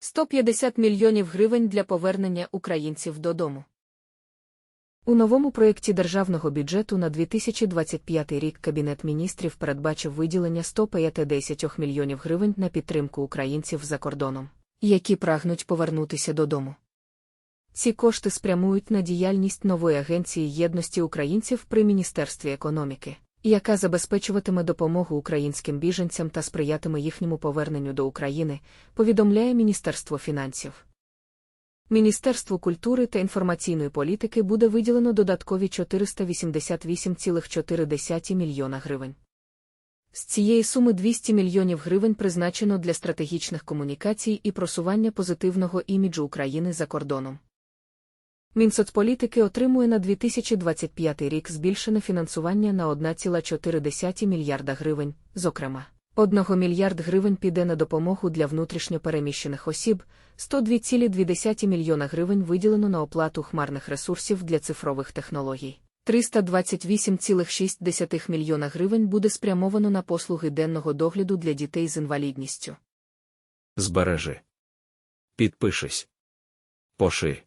150 мільйонів гривень для повернення українців додому. У новому проєкті державного бюджету на 2025 рік Кабінет міністрів передбачив виділення 150 мільйонів гривень на підтримку українців за кордоном, які прагнуть повернутися додому. Ці кошти спрямують на діяльність нової агенції єдності українців при Міністерстві економіки, яка забезпечуватиме допомогу українським біженцям та сприятиме їхньому поверненню до України, повідомляє Міністерство фінансів. Міністерству культури та інформаційної політики буде виділено додаткові 488,4 мільйона гривень. З цієї суми 200 мільйонів гривень призначено для стратегічних комунікацій і просування позитивного іміджу України за кордоном. Мінсоцполітики отримує на 2025 рік збільшене фінансування на 1,4 мільярда гривень, зокрема. 1 мільярд гривень піде на допомогу для внутрішньопереміщених осіб, 102,2 мільйона гривень виділено на оплату хмарних ресурсів для цифрових технологій. 328,6 мільйона гривень буде спрямовано на послуги денного догляду для дітей з інвалідністю. Збережи. Підпишись. Поши.